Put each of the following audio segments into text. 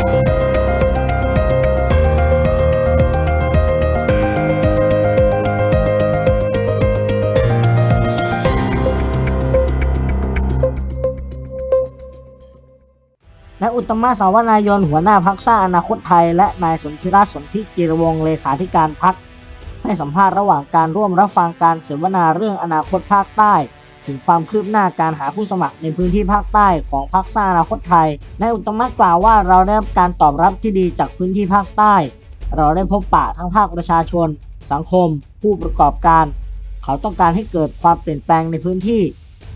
นายอุตมะสาวนายนหัวหน้าพักสร้างอนาคตไทย และนายสนธิรัตน์สนธิจิรวงศ์เลขาธิการพักให้สัมภาษณ์ระหว่างการร่วมรับฟังการเสวนาเรื่องอนาคตภาคใต้ ถึงความคืบหน้าการหาผู้สมัครในพื้นที่ภาคใต้ของพักสร้างอนาคตไทยนายอุตตมะกล่าวว่าเราได้รับการตอบรับที่ดีจากพื้นที่ภาคใต้ เราได้พบปะทั้งภาคประชาชน สังคม ผู้ประกอบการ เขาต้องการให้เกิดความเปลี่ยนแปลงในพื้นที่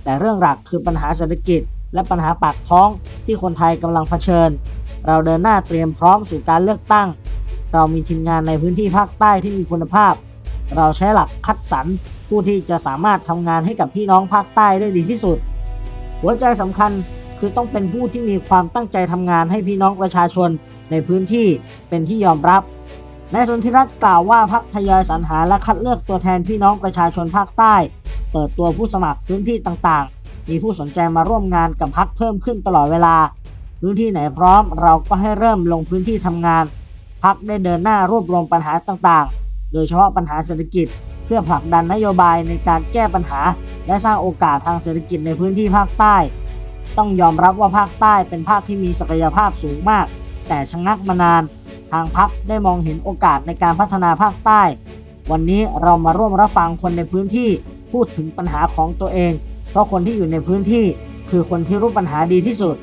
แต่เรื่องหลักคือปัญหาเศรษฐกิจ และปัญหาปากท้องที่คนไทยกำลังเผชิญ เราเดินหน้าเตรียมพร้อมสู่การเลือกตั้ง เรามีทีมงานในพื้นที่ภาคใต้ที่มีคุณภาพ เราใช้หลักคัดสรรผู้ที่จะสามารถทำงานให้กับพี่น้องภาคใต้ได้ดีที่สุด หัวใจสำคัญคือต้องเป็นผู้ที่มีความตั้งใจทำงานให้พี่น้องประชาชนในพื้นที่เป็นที่ยอมรับนายสนธิรัตน์กล่าวว่าพักทยอยสรรหาและคัดเลือกตัวแทนพี่น้องประชาชนภาคใต้ เปิดตัวผู้สมัครพื้นที่ต่างๆ มีผู้สนใจมาร่วมงานกับพักเพิ่มขึ้นตลอดเวลา พื้นที่ไหนพร้อมเราก็ให้เริ่มลงพื้นที่ทำงานพักได้เดินหน้ารวบรวมปัญหาต่างๆ โดยเฉพาะปัญหาเศรษฐกิจ เพื่อผลักดันนโยบายในการแก้ปัญหา และสร้างโอกาสทางเศรษฐกิจในพื้นที่ภาคใต้ ต้องยอมรับว่าภาคใต้เป็นภาคที่มีศักยภาพสูงมาก แต่ชะงักมานาน ทางพักได้มองเห็นโอกาสในการพัฒนาภาคใต้ วันนี้เรามาร่วมรับฟังคนในพื้นที่พูดถึงปัญหาของตัวเอง เพราะคนที่อยู่ในพื้นที่ คือคนที่รู้ปัญหาดีที่สุด